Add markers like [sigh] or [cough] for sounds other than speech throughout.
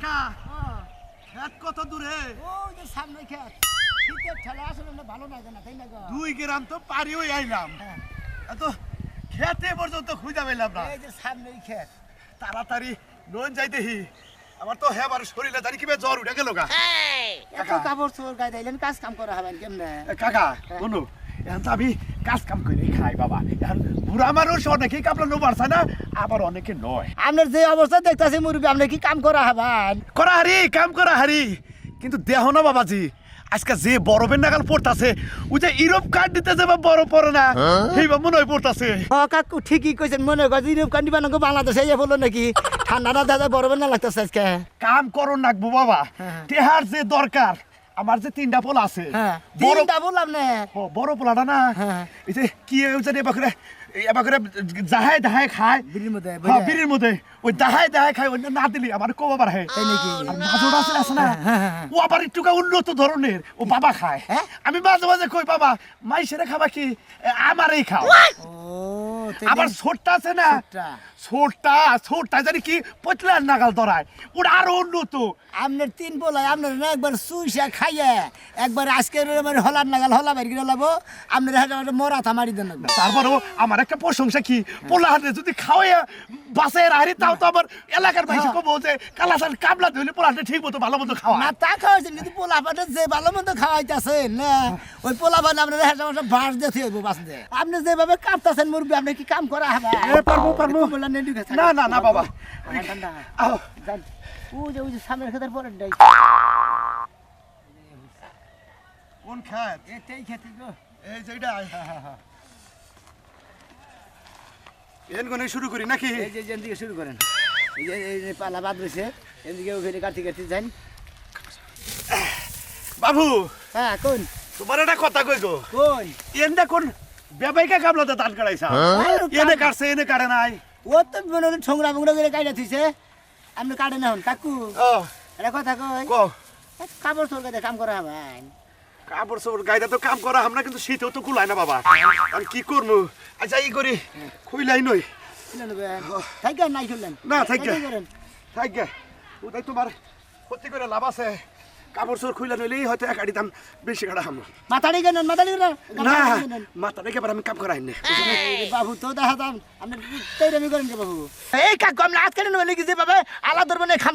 কাকা খেত কত দূরে? ওই যে সামনে খেত শীতের ঠেলা আসলে না ভালো লাগে না তাই না দুই গ্রাম তো পারিও আইলাম। হ্যাঁ। এত খেতে পর্যন্ত খুঁজা পেলাম না। এই যে সামনেই খেত তাড়াতাড়ি লোন যাইতেহি আমার তো হেবার শরীরে জানি কীভাবে জ্বর উঠে গেল গা। এত। কাপড় চোর গায়ে দিলেন কাজ কাম করা হবেন কেমনে? কাকা বলো এখন তো আমি কাজ কাম করে খাই বাবা। এখন বুড়া মানুষ অনেকে কাপড় পারছে না আবার অনেকে নয়। আপনার যে অবস্থা দেখতেছি মুরব্বী আপনি কি কাম করা হবেন? করা হারি কাম করা হারি। কিন্তু দেহ না বাবাজি। আজকে যে বরফের নাগাল পড়তাছে ওই যে ইউরোপ কার্ড দিতে যে বা বরফ পড়ে না সেইবা মনে হয় পড়তাছে। কাকু ঠিকই কইছেন মনে হয় ইউরোপ কান্ডি বানাঙ্গ বাংলাদেশে ইয়ে বলল নাকি? ঠান্ডাটা দাদা বরফের না লাগতেছে আজকে। কাম করো নাকবো বাবা। হ্যাঁ। তেহার যে দরকার আমার যে তিনটা পোল আছে হ্যাঁ তিনটা বললাম না ও, বড় পোলাটা না হ্যাঁ। এই যে কি এবার করে এবার করে জাহায় দাহায় খায়। বিড়ির মধ্যে হ্যাঁ বুঝলে? বিড়ির মধ্যে। ওই দাহায় দাহায় খায় না দিলি আমার কো বাবার হয়। তাই নাকি? আর মাজোটা আছে আছে না? হ্যাঁ, হ্যাঁ, হ্যাঁ। ও আবার একটু উন্নত ধরনের ও বাবা খায়। হ্যাঁ? আমি মাঝে মাঝে কই বাবা মাইসেরে খাবা কি? আমারই খাও। ও আবার? ছোটটা আছে না? ছোটটা। ছোটটা জানি কি পচলার নাগাল ধরায়। ওটা আরও উন্নত। আপনার তিন বলায় আপনার না একবার সুইসা খাইয়ে একবার আজকের মানে হলার নাগাল হলা বাইরে গিয়ে লাবো আপনার মরাথা মারি থামারি দেন তারপরও আমার একটা প্রশংসা কি? পোলা হাতে যদি খাওয়াই বাসে রাহারি তাও তো আমার এলাকার ভাই হ্যাঁ। কবো যে কালাসান কামলা ধরলে পোলা ঠিক মতো ভালো মতো খাওয়া। না তা খাওয়াইছেন কিন্তু পোলা পাটে যে ভালো মন্দ খাওয়াইতেছেন না। ওই পোলা পাট আপনার হাতে একটা বাঁশ দিয়ে থুয়ে বাস দিয়ে। আপনি যেভাবে কাঁপতেছেন মুরবি আপনি কি কাম করা হবে? এ, পারব, পারব। বললা নেডি খাচ্ছে না না না বাবা। যান। যে ওই যে সামনের খেতের পরের ডাই। কোন খাত এটাই খেতে গো এই যে এটা এন গনে শুরু করি নাকি? এই যে যেন দিকে শুরু করেন এই যে এই যে পালা বাদ রয়েছে এদিকে ওখানে কাটি কাটি যান। বাবু হ্যাঁ কোন? তোমার একটা কথা কই গো? কোন? এনটা কোন বেবাইকা কামলাতে দাঁত কাটাইছা? এনে কাটছে এনে কাটে নাই। ও তো মনে হয় ঠোংরা মুংরা করে কাইটা থইছে। আপনি কাটে না হন কাকু। ও। এটা কথা কই? কাপড় চোর কাম করা হবে কাপড় চোপড় গাইদা তো কাম করা আমরা কিন্তু শীতেও তো কুলাই না বাবা। আর কি করব? আচ্ছা ই করি খুইলাই নই। থাইকা নাই শুনলেন না, থাইকা। থাকে ওটাই তোমার ক্ষতি করে লাভ আছে। কাপড় চোর খুইলা নইলেই হয়তো এক আড়ি দাম বেশি কাটা হাম। মাথাড়ি কেনেন মাথাড়ি না আবার আমি করাই না। বাবু তো দেখা দাম আপনি তৈরি করেন বাবু। এই কাকু আপনি হাত কেটে নেবেন যে বাবা আলা ধরবেন খাম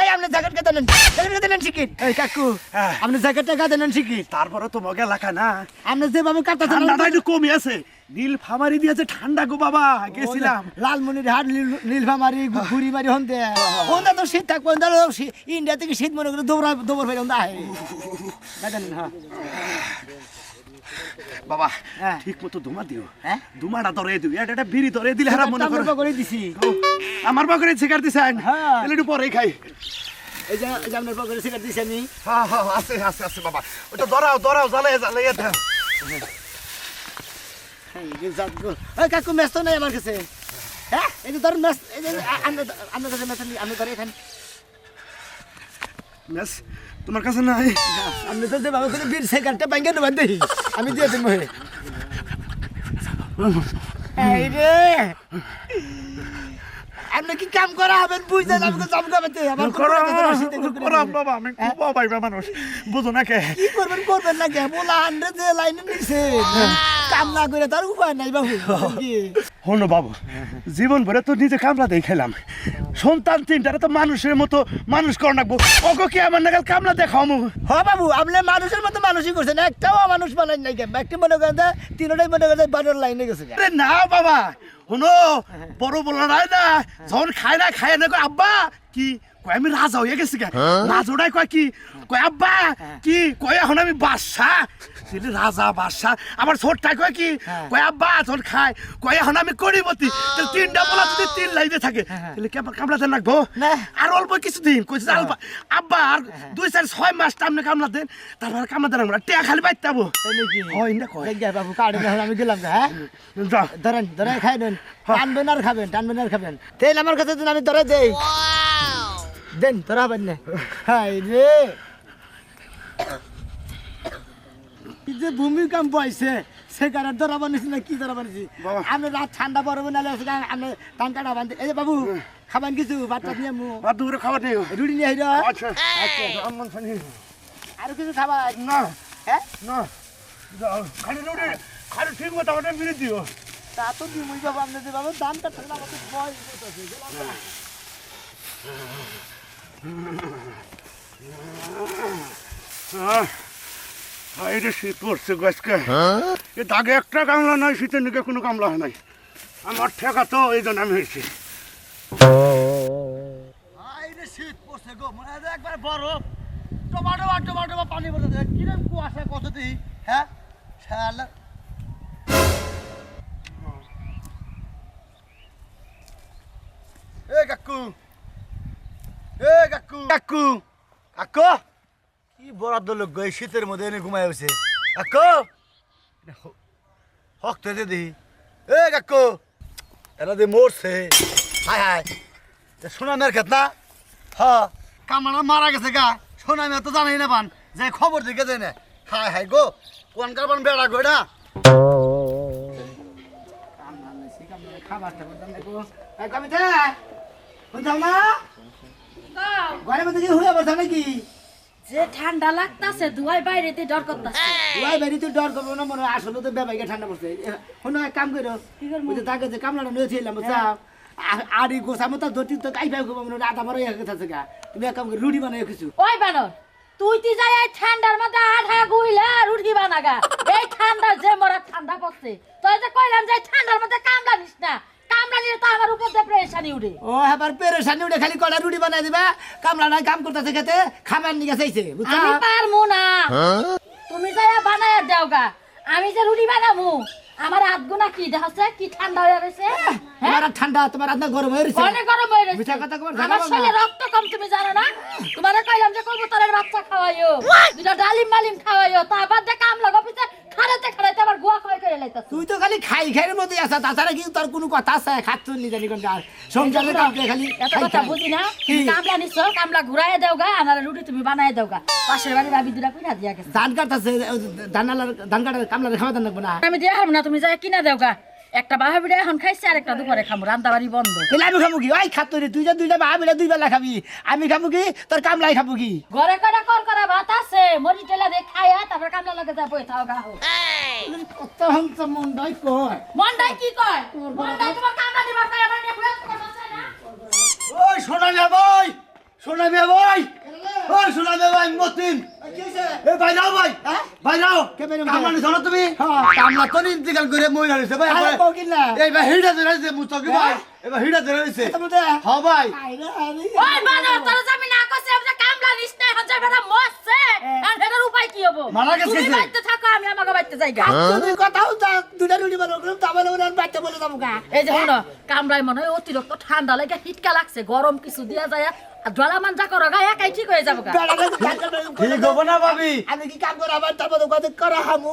এই আপনি জ্যাকেট কেটে নেন। জ্যাকেট কেটে নেন শিখিন এই কাকু হ্যাঁ। আপনি জ্যাকেটটা কেটে নেন শিখিন তারপরে তো মগে এলাকা না। আপনি যেভাবে কাটতেছেন ঠান্ডাটা একটু কমই আছে। নীল ফামারি দিয়েছে ঠান্ডা গো বাবা গেছিলাম। লালমনির হাট নীলফামারি ঘুরি মারি হন্তে। হন্দা তো শীত থাকব হন্দা ইন্ডিয়া থেকে শীত মনে করে দৌড়া দৌড় ফেলে আহে। হ্যাঁ। বাবা হ্যাঁ। ঠিক মতো ধুমা দিও। হ্যাঁ? ধুমাটা ধরে দিও এটা একটা বিড়ি ধরে দিলে হারা মনে করো। করে দিছি। আমার পকেটে সিগারেট দিছেন হ্যাঁ। একটু পরে খাই। এই যে আপনার পকেটে সিগারেট দিছি আমি। হ্যাঁ হ্যাঁ আছে আছে আছে বাবা। ওটা ধরাও ধরাও জ্বালাই জ্বালাই দাও কাকু মেস তো নাই আমার কাছে। হ্যাঁ? এই যে ধরুন মেস এই যে আপনার আপনার কাছে মেস আপনি ধরে এখানে। মেস তোমার কাছে নাই। আপনি তো যে বাবা করে বীর সিগারেটটা ব্যাংকে নেবেন দেখি। আমি দিয়ে দিন মহে এই রে! আপনি কি কাম করা হবেন? আমাকে আমার কি বাবা আমি খুব অবাইবা মানুষ। বুঝো না কে? করবেন করবেন না কে? বলা হান্ড্রেড যে লাইনে নিছে। কাম না করে তার উপায় নাই বাবু কি? [laughs] হলো বাবু জীবন ভরে তো নিজে কামলা দিয়ে খেলাম সন্তান তিনটারে তো মানুষের মতো মানুষ কর নাকবো ওকে কি আমার নাগাল কামলা দেখাও হ বাবু আপনি মানুষের মতো মানুষই করছেন একটাও মানুষ বানাই নাই কেন? একটি মনে করেন তিনটাই মনে করেন বারোর লাইনে গেছে আরে না বাবা শুনো বড় বলা নাই না যখন খায় না খায় না কয় আব্বা কি কয় আমি রাজা হয়ে গেছি গা রাজোটাই কয় কি? কয় আব্বা কি কয় এখন আমি বাদশা রাজা বাদশা আমার ছোটটা কয় কি? কয় আব্বা যখন খায়। কয় এখন আমি করিবতি তাহলে তিনটা বলা যদি তিন লাইনে থাকে তাহলে কি আবার কামলাতে রাখব। আর অল্প কিছুদিন কইছে আলবা আব্বা আর দুই চার ছয় মাস টামনে কামলা দেন তারপর কামলাতে রাখব না। টিয়া খালি বাইতে যাব হয় না কয়। বাবু কাটে না আমি গেলাম গা, হ্যাঁ? যা। ধরেন খাই দেন। টানবেন আর খাবেন টানবেন আর খাবেন। তেল আমার কাছে দেন আমি ধরে দেই। দেন ধরা হবেন না। হাই রে। যে ভূমিকম্প আইছে সেখানে ধরা বানিয়েছি না কি ধরা বানিয়েছি। আপনি রাত ঠান্ডা পড়বে নাহলে আপনি টান কাটা বান্ধে এই বাবু খাবেন কিছু? ভাতটা নিয়ে মু। দুপুরে খাবার নেই রুটি নিয়ে আইর। আচ্ছা আচ্ছা ফানি আর কিছু খাবার? না। হ্যাঁ? না। খালি রুটি খালি ঠিক মতো আমাদের মিলে দিও। তা তো দিমুই বাবা আপনাদের বাবা দামটা থাকলে আমাদের ভয় গেলাম না। হ্যাঁ। বাইরে শীত পড়ছে গাছকে এ দাগে একটা কামলা নাই শীতের নিকে কোনো কামলা হয় নাই। আমার ঠেকা তো এই জন্য আমি হয়েছি। আইরে শীত পড়ছে গো মনে হয় একবার বরফ। টমাটো বা টমাটো পানি পড়ে দেয় কিরম কুয়াশা কত দিই হ্যাঁ? শালা এ কাকু এ কাকু কাকু কাকু। কি বরাদ্দ লোক গো শীতের মধ্যে এনে ঘুমাই আছে কাকু! হকতে দে দি। এ কাকু! এরা দিয়ে মরছে। হায় হায়! সোনা মেয়ের ক্ষেত না? হ্যাঁ কামানা মারা গেছে গা। সোনা মেয়ে তো জানাই না পান যে খবর দিকে যায় না। হায় হায় গো কোন কারবান বেড়া গো এটা? ঘরের মধ্যে কি হয়ে বসা নাকি? যে ঠান্ডা লাগতাছে দুয়াই বাইরেতে ডর করতাছে। ওই বাড়ি তো ডর করব না মনে হয় আসলে তো বেবাইকে ঠান্ডা পড়ছে। শোনো এক কাম করো। করব? যে তাকে যে কামলাটা নিয়েছিলাম বুঝছা? আর এই গোসা মতো ধরতি তো কাই পাই খুব মনে আধা মারা গেছে আছে গা। তুমি এক কাম করে রুটি বানাই কিছু। ওই বানর তুই তি যাই এই ঠান্ডার মধ্যে আধা গুইলা রুটি বানাগা। এই ঠান্ডা যে মরা ঠান্ডা পড়ছে। তুই যে কইলাম যে ঠান্ডার মধ্যে কামলা নিস না কামলা নিলে তো আমার উপর দিয়ে প্রেশানি উঠে। ও এবার পেরেশানি উঠে খালি কটা রুটি বানাই দিবা? কামলা নাই কাম করতেছে খেতে খাবার নিয়ে চাইছে আমি পারমু না। তুমি যাই বানায় দেওগা আমি যে রুটি বানামু আমার হাত কি দেখাচ্ছে? কি ঠান্ডা হয়ে গেছে হ্যাঁ? ঠান্ডা তোমার আর গরম হয়ে রয়েছে। অনেক গরম হয়ে গেছে মিঠা কথা কবার আমার শরীরে রক্ত কম তুমি জানো না? তোমারে কইলাম যে কবুতরের বাচ্চা খাওয়াইও দুটা ডালিম মালিম খাওয়াইও তা বাদ দিয়ে কাম লাগো পিছে খাড়াতে খাড়াতে আবার গোয়া খাওয়াই করে লাইতাছ। তুই তো খালি খাই খাইয়ের মধ্যে আসা তাছাড়া কিন্তু তোর কোনো কথা আছে? খাচ্ছ নি জানি কোন আর সংসারে কাম করে খালি এত কথা। বুঝি না? কামলা নিছো কামলা ঘুরায় দাও গা আমার রুটি তুমি বানায় দাও গা। পাশের বাড়ি ভাবি দুটা কইরা দিয়া গেছে। ধান কাটতেছে ধান আলার ধান কাটার কামলার খাওয়া দান না। আমি দিয়া হারবো না তুমি যাই কিনা দাও গা। একটা বাহা বিড়া এখন খাইছে আর একটা দুপুরে খামু রান্না বাড়ি বন্ধ। তাহলে আমি খাব কি? ওই খাতো রে তুই যে দুইটা বা মিলে দুই বেলা খাবি। আমি খাব কি? তোর কামলাই খাব কি? ঘরে কটা কর করা ভাত আছে? মরি টেলা দিয়ে খাইয়া তারপর কামলা লাগে যা বই থাও গা হোক কত হংস মন দই কয়? মন্ডাই কি কয়? মন্ডাই তোমার কামলা দিবার কয় আমার নিয়ে করছে না? ওই মে ভাই সোনা মে ভাই। ওই সোনা মে ভাই মতিন। এ ভাই যাও ভাই। ভাই যাও। কামলা নি শোনো তুমি। কামলা তো ইন্তিকাল করে মইরা রইছে ভাই এই ভাই হিড়া ধরে রইছে মুতকি ভাই। এবার হিড়া ধরে রইছে হ্যাঁ ভাই। ওই বানর তোর জামি না কইছে আমরা কামলা নিস না এখন যাই বেটা মরছে আর এটার উপায় কি হব? মারা গেছে তুমি বাইতে থাকো আমি আমাকে বাইতে যাই গা। তুই কথা দুটা রুটি বানাবো তাহলে ওরা বাচ্চা বলে যাব গা। এই যে শোনো কামড়াই মনে হয় অতিরিক্ত ঠান্ডা লাগে হিটকা লাগছে গরম কিছু দিয়া যায় আর জলা মানজা করো গা একাই ঠিক হয়ে যাব গা। ঠিক হব না ভাবি আমি কি কাম করে আবার তারপর কথা করা হামু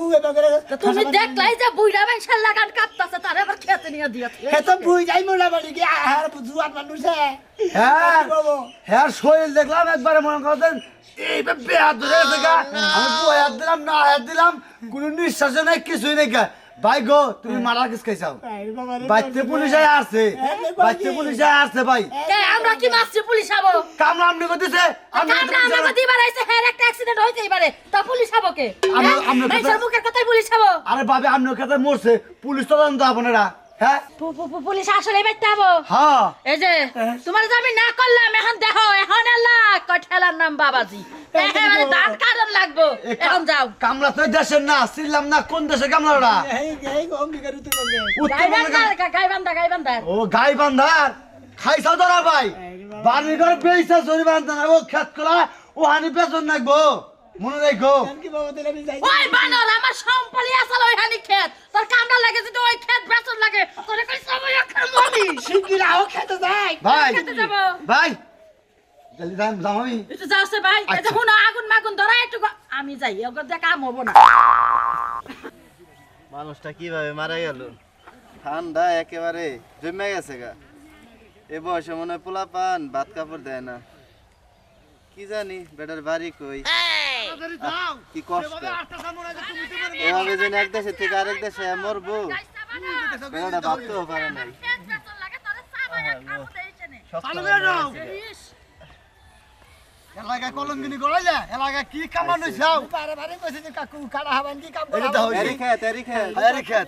তুমি দেখলাই যে বুইড়া মানুষের লাগান কাঁপতাছে তার এবার খেতে নিয়ে দিয়েছে এত বুই যাই মোলা বাড়ি কি আর জুয়ান মানুষ হ্যাঁ। হ্যাঁ। শরীর দেখলাম একবারে মনে করতেন এই বেহাত ধরে গেছে গা। আমি দুই দিলাম না হাত দিলাম কোনো নিঃশ্বাস নাই কিছুই নেই গা। ভাই গো তুমি মারা কিস খাইছাও? বাইতে পুলিশে আসছে বাইতে পুলিশে আসছে ভাই। আমরা কি মারছি পুলিশ আবো? কামরা আপনি করতেছে। হ্যাঁ একটা অ্যাক্সিডেন্ট হইতেই পারে। তা পুলিশ আবো কে? আমরা- আমরা মানুষের কোথায়- মুখের কথাই পুলিশ আবো। আরে বাবে মরছে। পুলিশ তদন্ত আপনারা হ্যাঁ পুলিশ আসলে বাইতে হ্যাঁ এই যে তোমার আমি না করলাম এখন দেখো এখন এলা ঠেলার নাম বাবাজি একেবারে দাঁত কারণ লাগবো এখন যাও কামলা তো দেশের না চিনলাম না কোন দেশে কামলাটা উত্তর গাইবান্ধা গাইবান্ধা গাইবান্ধা ও গাই বান্ধার ভাই বাড়ি ঘর বেইছা বান্ধা ও খেত করা ও হানি বেতন নাকবো মনে রাখো। ওই বানর আমার সম্পলি আসল ওই হানি ক্ষেত। তোর কামড়া লাগে যদি ওই ক্ষেত বেসন লাগে তোরে কই সময় আমি খেতে যাই। ভাই খেতে যাব। ভাই জলদি আমি। একটু যাওছে ভাই এই যে আচ্ছা। আগুন মাগুন ধরা একটু আমি যাই ওগর দিয়ে কাম হব না। মানুষটা কীভাবে মারা গেল? ঠান্ডা একেবারে জমে গেছে গা। এ বয়সে মনে হয় পোলা পান ভাত কাপড় দেয় না। কি জানি বেটার বাড়ি কই? কি কষ্ট। এভাবে যেন এক দেশে থেকে আরেক দেশে মরবো। বেটাটা ভাবতেও পারে নাই। করে এলাকায় কলঙ্গিনি করাইলে এলাকায় কি কামান হইছাও বারে বারে কইছে যে কাকু কাড়া হবেন কি কাম এটা দাও তেরি খেত তেরি খেত। আরে খেত।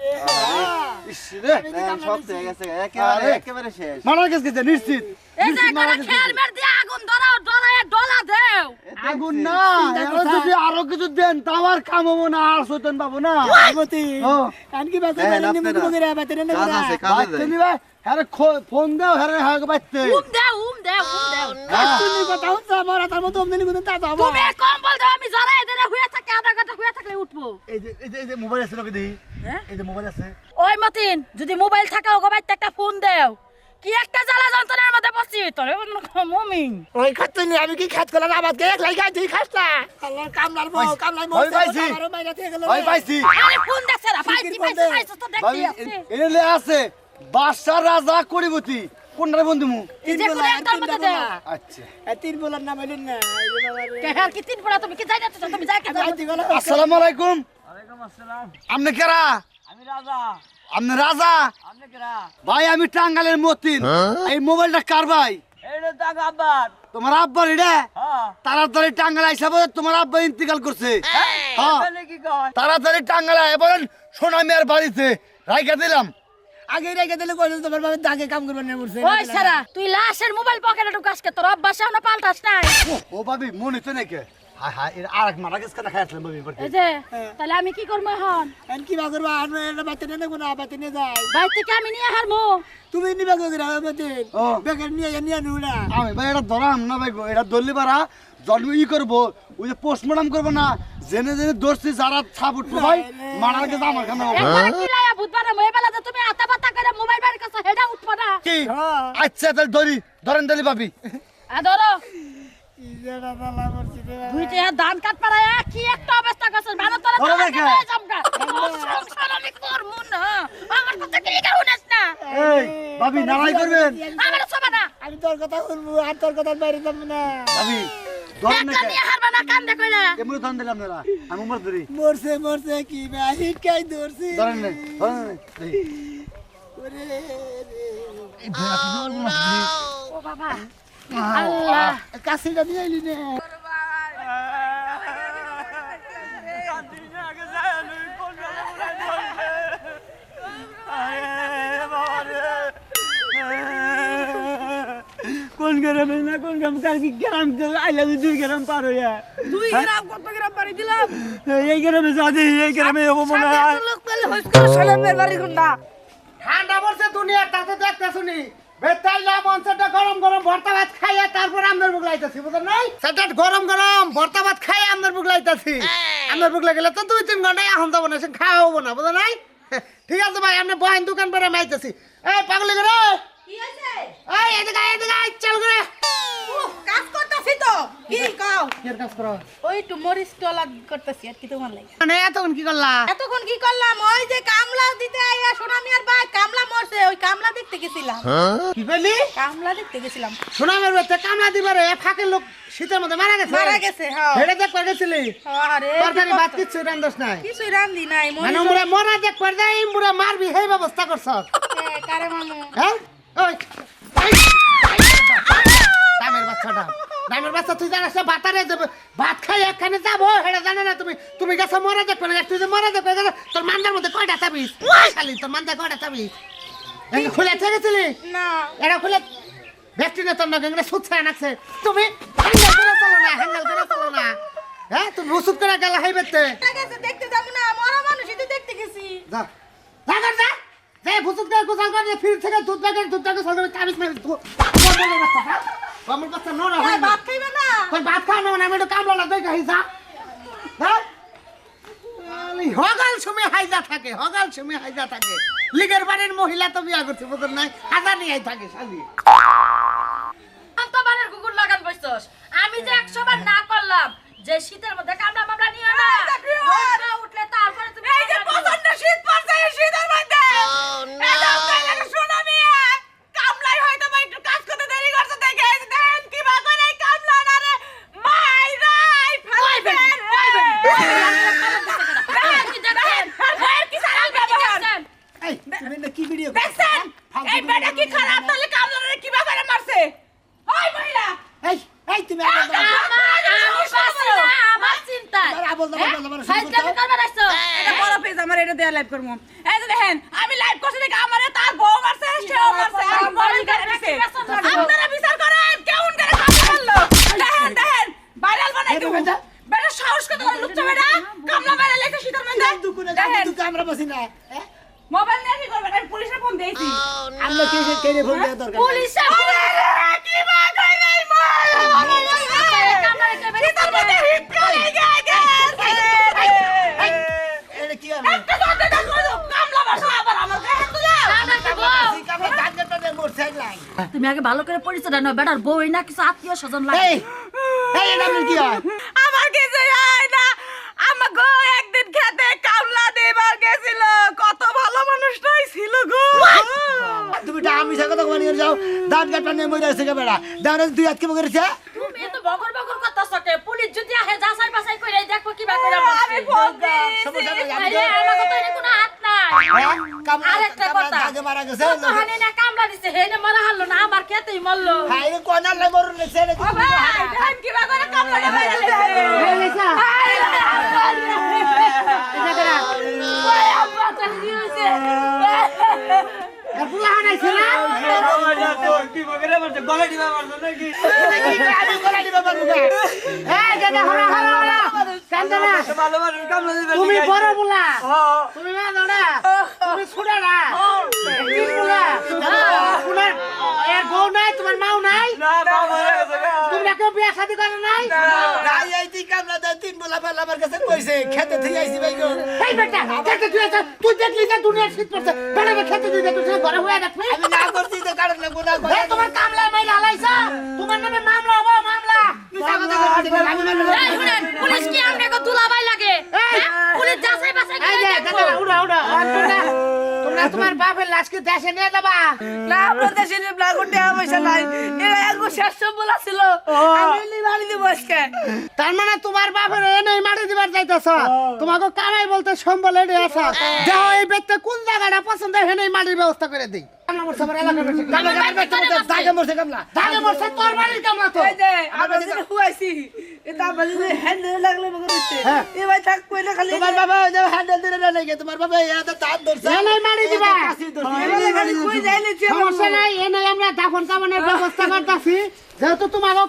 ইস রে। সব হয়ে গেছে। একেবারে একেবারে শেষ। মারা গেছে নিশ্চিত। এই নিশ্চিত মারা জায়গাটা গেছে খেয়াল মের দিয়ে আগুন ধরাও ডলায় ডলা দেও। আগুন না এরা যদি আরও কিছু দেন তাও আর কাম হব না আর সৈতন পাবো না। মতি। কান কি রে বাতে নে। কাজ আছে কাজে বাইতে হ্যাঁ ফোন দাও হ্যাঁ হ্যাঁ বাইতে উম দেও উম দেও উম দেও। তুমি কথা হচ্ছে আমার তার মতো আমদানি গুণ তা যাব তুমি কম্বল দাও আমি যারা এদের হয়ে থাকে আধা ঘণ্টা হয়ে থাকলে উঠবো। এই যে এই যে এই যে মোবাইল আছে নাকি দেখি? হ্যাঁ? এই যে মোবাইল আছে। ওই মতিন যদি মোবাইল থাকে ওগো বাইতে একটা ফোন দেও। কি একটা জ্বালা যন্ত্রণার মধ্যে পড়ছি? তোরে মমিন। ওই খাত নি আমি কি খাত করলাম আবার কে এক লাগাই তুই খাস না? আল্লাহর কামলার বউ কামলাই মৌ ওই পাইছি। আরও বাইরে থেকে গেল। ওই পাইছি। আরে ফোন দেখছ না পাইছি পাইছি পাইছি তো দেখি আছে। এলে আছে। বাদশাহ রাজা করিবতি। কোনটারে বন্ধু মু? আচ্ছা। তিন বলার নাম হইলেন না এই যে বাবা রে। কে তিন পড়া তুমি কি যাই তুমি যাই কে। আসসালামু আলাইকুম। আপনি কেরা? আমি রাজা। আপনি রাজা? আপনি কেরা? ভাই আমি টাঙ্গালের মতিন। এই মোবাইলটা কার ভাই? এইটা তো আবার তোমার আব্বার এটা? হ্যাঁ। তাড়াতাড়ি টাঙ্গাল আইসা বলে তোমার আব্বা ইন্তিকাল করছে। হ্যাঁ। তাড়াতাড়ি টাঙ্গাল আয় বলেন সোনা মিয়ার বাড়িতে। রাইখা দিলাম। আগে রেখে দিলে কইলেন তোমার বাবা দাগে কাম করবেন না বলছে। ওই সারা তুই লাশের মোবাইল পকেটে ঢুকাস কে? তোর অভ্যাস না পাল্টাস নাই। ও, ভাবি মনে তো নাকি? হায় হায় এর আর এক মারা গেছে খাইছিলাম ভাবি। এই যে তাহলে আমি কি করব এখন? এন কি বা আনো এটা বাতে নে নেব না বাতে নিয়ে যাই। বাইর থেকে আমি নিয়ে হারমো? তুমি নিবা গো রা ও। বেকার নিয়ে নিয়ে নুড়া আমি ভাই এটা ধরাম না ভাই এটা ধরলি পারা জন্ম ই করব ওই যে পোস্টমর্টম করব না জেনে জেনে দোষী যারা ছাপ উঠবো ভাই মারা গেছে আমার খানা। হবে কি লায়া বেলা তুমি আতা মোবাইল বাইর কাছে হেডা উঠবো না। কি? আচ্ছা তাহলে ধরি। ধরেন তাহলে ভাবি আ ধরো। ইজারা দালা করছি রে দুই টিয়া ধান কাট পাড়ায় কি একটা অবস্থা করছিস ভালো তোরা ধরো দেখে। সংসার আমি করব না। আমার কথা কি লিখা না? এই ভাবি নারাই করবেন। আমার সবা না। আমি তোর কথা শুনব আর তোর কথা বাইরে যাব না। ভাবি মরছে মরছে কি বা হিটকাই ধরছি। ধরেন ধরেন ও বাবা। আল্লাহ। কাশিটা নিয়ে আইলি নে। কোন গ্রামে না কোন গ্রাম? কার কি গ্রাম আইলা দুই গ্রাম পার হইয়া। দুই গ্রাম কত গ্রাম পারি দিলাম? এই গ্রামে যাদি এই গ্রামে হব মনে হয়। লোক পেলে হইস করে সালামের বাড়ি গুন্ডা। তাতে দেখতে শুনি বেতাইলা মঞ্চটা গরম গরম ভর্তা ভাত খাইয়া তারপর আমদের বুক লাইতাছি বুঝলেন নাই? সেটা গরম গরম ভর্তা ভাত খাই আমদের বুক লাইতাছি আমদের বুক লাগলে তো দুই তিন ঘন্টায় এখন যাব না সে খাওয়া হব না বুঝলেন নাই? [laughs] ঠিক আছে ভাই আমি বহেন দোকান পরে মাইতেছি এই পাগলি করে কি আছে এই এদিকে এদিকে আয়, করে। কাজ করতেছি তো। কি কও? কি কাজ করো। ওই একটু মরিচ টলা করতেছি আর কি তোমার লাগে? মানে এতক্ষণ কি করলা? এতক্ষণ কি করলাম? ওই যে কামলা দিতে আইয়া সোনামি আর ভাই কামলা মরছে ওই কামলা দেখতে গেছিলাম। কি বলি কামলা দেখতে গেছিলাম। সোনামের বাচ্চা কামলা দিবারে ফাঁকের লোক শীতের মধ্যে মারা গেছে। মারা গেছে হ্যাঁ। হেড়ে দেখ করে গেছিলি? আরে তরকারি ভাত কিচ্ছু রান্ধস নাই। কিছুই রান্ধি নাই মানে মরা দেখ মারবি সেই ব্যবস্থা করছ কারে মামু হ্যাঁ ওই এই, দামের বাচ্চাটা দামের না ভাতারে যাবে ভাত খাই একখানে যাব হেড়ে জানে না তুমি তুমি গেছো মরা দেখ করে তুই যে মরা দেখ করে তোর মান্দার মধ্যে কয়টা চাবিস খালি তোর মান্দা কয়টা চাবিস এই খুলে ছেড়েছিলি না এটা খুলে ব্যক্তি না তোর নাকি সুদ ছাড়া নাকছে তুমি হ্যান্ডেল করে চলো না হ্যান্ডেল করে চলো না হ্যাঁ তুমি ওষুধ করে গেল হাই বেতে গেছে দেখতে যাব না মরা মানুষই তো দেখতে গেছি যা যা কর যা যে ভুসুদ করে গোসল করে ফির থেকে দুধ প্যাকেট দুধ প্যাকেট সরকার কামিজ মেরে তু আমার হ্যাঁ? নোরা হয় ভাত খাইবে না? কই ভাত খাও না আমি একটু কামলা দেই গাই যা। হ্যাঁ আলি, হগাল সময় হাইজা থাকে হগাল সময় হাইজা থাকে। লিগের বাড়ির মহিলা তো বিয়া করছে বুঝুন নাই? হাজার নিয়ে থাকে শালি আন্তবারের কুকুর লাগান বসছস আমি যে একশো বার না করলাম যে শীতের মধ্যে কামলা মামলা নিও না রোদটা উঠলে তারপরে তুমি এই যে প্রচণ্ড শীত পড়ছে এই শীতের মধ্যে। এটা কইলে সুনামি কামলাই হয়তো একটু কাজ করতে দেরি করছে দেখে দেন কি বা করে এই কামলা না রে মাই রাই ফেলবেন কি কি তুমি কি ভিডিও দেখছেন এই বেটা কি খারাপ তাহলে কামলারে কীভাবে মারছে এই তুমি আবার দাও। আমার আমার চিন্তায় আবার আবল হ্যাঁ। তুমি এটা বড় পেজ আমার এটা দিয়ে লাইভ করব এই যে দেখেন আমি লাইভ করছি দেখে আমারে তার বউ মারছে সেও মারছে। আপনারা বিচার করেন কেমন করে কামলা মারলো দেখেন দেখেন ভাইরাল বানাই দেবো। বেটা। সাহস কত করে লুকছে বেটা। কামলা বাইরে লেখা শীতের মধ্যে। দেখেন। আমরা বসি না হ্যাঁ? মোবাইল নিয়ে কি করবেন? আমি পুলিশে ফোন দিয়েছি। আমরা কে কে ফোন দেওয়া দরকার? পুলিশ কি মা কই নাই মা কামড়ে কে শীতের মধ্যে হিট করে গেছে এটা কি হবে একটা কথা দেখো কামলা বাসা আবার আমার গায়ে হাত তুলে আমরা ধান কাটতে মোটরসাইকেল লাই তুমি আগে ভালো করে পরিচয় দাও বেটার বউ না কিছু আত্মীয় স্বজন লাগে। এই এই এটা কি হয়? আমার কিছু হয় না। আমার গো একদিন খেতে কামলা দেবার গেছিল। কত ভালো মানুষটাই ছিল গো। তুমি এটা আমি সাথে কথা নিয়ে যাও? ধান কাটতে নিয়ে মরে আছে বেড়া ধান দুই হাত কেমন করেছে তুমি তো বগর বগর করতেছ কে? পুলিশ যদি আহে যাচাই বাছাই করে দেখো কি বাকি আমি ফোন সমস্যা নাই, আমি আরে আমার তো কোনো হাত নাই? আরেকটা কথা দাগে মারা গেছে। কত হানি না কামলা দিছে হেনে মারা হারলো না খেতেই মরলো। হ্যাঁ, এই কর্নার লাই মরুন লেছে, এটা কি ও ভাই দেখেন কি করে কামলা দেবার ওই আব্বা তো কি হইছে আমি গলা দিবা পারব না। তুমি বড় বলা। তুমি না দাদা তুমি ছোট না। কি বলা। তোমার এর বউ নাই তোমার মাও নাই। তুমি না কেউ বিয়া শাদি করে নাই? নাই, এই তুই কামড়া দেয়, তিন বেলা বেলা আমার কাছে কইছে, খেতে থেকে আইছি ভাই গো। এই বেটা দেখতে তুই আছিস, তুই দেখলি যে দুনিয়ার শীত পড়ছে। বেটা খেতে দিতে তুই ঘরে হয়ে দেখবি আমি না করছি তো কারণ লাগবো না এই তোমার কামলা মাইল হালাইছা। তোমার নামে মামলা হব মানে- কি দুলাবাই লাগে? হ্যাঁ? পুলিশ যাচাই বাছাই করে যে দেখব। উড়া উড়া। তোমরা তোমরা তোমার বাপের লাশকে দেশে নিয়ে যাবা? না আপনার দেশে না কোটে পয়সা নাই। এরা এক শেষ বলা ছিল। আমি লি দিব আজকে। তার মানে তোমার বাপের এনে মাটি দিবার যাইতেছ? তোমাকে কামাই বলতে সম্বল এনে আসা। দেখো এই ব্যক্তি কোন জায়গাটা পছন্দ হেনে মাটির ব্যবস্থা করে দিই। কামলা মরছে আমার এলাকার বেশি। কামলা আমার বাচ্চা মতো দাগে মরছে কামলা। দাগে মরছে তোর বাড়ির কামলা তো। এই যে আমরা যেটা হুয়াইছি এটা আমরা যদি হ্যান্ডেল লাগলে করতে এ ভাই থাক কইলে খালি। তোমার বাবা ওই যে হ্যান্ডেল দিলে না নাকি? তোমার করতেছি। যেহেতু তোমাকে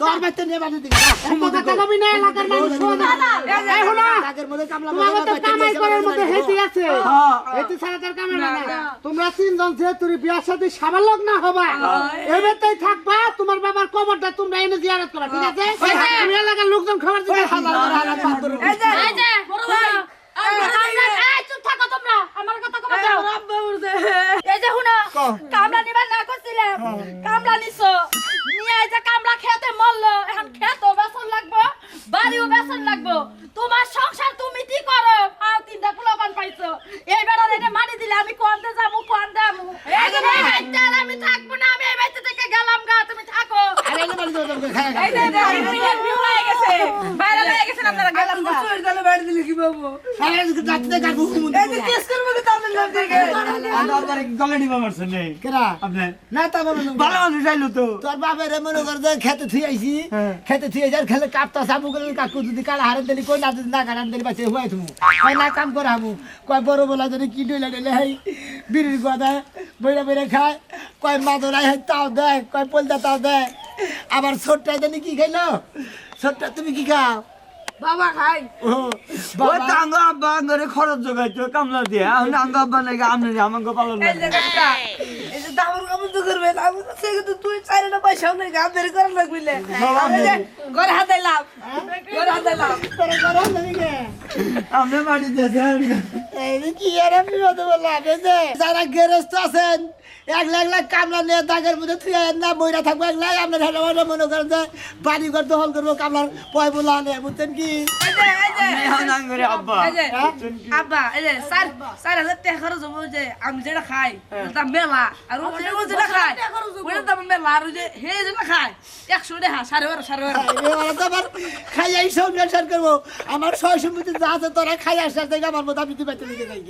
তোর বাচ্চা নিয়ে বাড়ি দিবি। কথা কবি না এলাকার মানুষ শোনা এই শোনা দাগের মধ্যে কামলা তোমাকে বাবা তো বাচ্চা কামাই দিয়েছে, করার বাড়ি মধ্যে দিবি। হেতি আছে হেতি ছাড়া তার কামাই না তোমরা তিনজন যে তুমি বিয়ার সাথে সাবালক না হবা এবারতেই থাকবা তোমার বাবার কবরটা তোমরা এনে জিয়ারত করা ঠিক আছে এলাকার লোকজন খবর দিতে এই যে এই যে বড় বড় আমরা এই চুপ থাকো তোমরা আমার কথা কবে দাও এই যে শুনো কামলা নিবার না করছিলাম কামলা নিছো নিয়ে এই যে কামলা খেতে মরলো এখন খেতেও বেসন লাগবো বাড়িও বেসন লাগবো তোমার সংসার তুমি কি করো আও তিনটা পোলাপান পাইছো এই বেড়ার এনে মারি দিলে আমি কোয়ান্তে যাব কোয়ান্তে যাব এই যে এই বাড়িতে আর আমি থাকব না আমি এই বাড়িতে থেকে গেলাম গা তুমি থাকো আরে এনে বাড়ি দিবো তোকে, খায়, এই যে ভিউ হয়ে গেছে ভাইরাল হয়ে গেছে আপনারা গেলাম না চুরি গেলে বাড়ি দিলে কি পাবো খায়। আরে রাত্রে কাটবো, ঘুমুন এই যে কেস করব কি তাদের লোক থেকে কেরা? না, তা বলো না। তোর বাপের এ মনে কর যে খেতে থুই আইছি। খেতে থুই আইছি আর খেলে কাটতা সাবু গেলে কাকু যদি কালা হারে দিলি কই না যদি না কাটান দিলি বাচ্চা হুয়াই তুমি কই না কাম করে হামু কয় বড় বলা যদি কি ডইলা ডইলে হাই বিড়ির গদা বইরা বইরা খায়। কয় মাদরাই হাই তাও দেয় কয় পলদা তাও দেয় আবার ছোটটা জানি কি খাইলো? ছোটটা তুমি কি খাও? বাবা খাই। ও বাবা। আঙ্গ আব্বা আঙ্গরে খরচ জোগাইতো কামলা দিয়ে। এখন আঙ্গ আব্বা নাকি আমনে আমাকে পালন দামর কাপড় তো করবে আমি তো সে কিন্তু তুই চাইলে পয়সাও নেই গা বের করে লাগবি লে। আমি হাতে লাভ ঘরে হাতে লাভ। করে করো তুমি কে আর আমি বললাম যারা গেরস্ত আছেন এক লাখ লাখ কামলা নিয়ে দাগের মধ্যে থুয়ে না বইরা থাকব এক লাখ আপনার হেঁটে মনে করেন যে বাড়ি ঘর দখল করব কামলার পয় বলা আনে বুঝছেন কি? যে আব্বা। হাজার টাকা খরচ হব আমি যেটা খাই মেলা। আর যে- ও যেটা খায় ওটা দাম মেলা। আর ওই যে হে যেটা খায় একশো টাকা সাড়ে বারো সাড়ে বারো। এবার তো আবার সব নেশার করব। আমার সয় সম্পত্তি যা আছে তোরা খাই আসার থেকে আমার মতো আমি দিতে লিখে যাই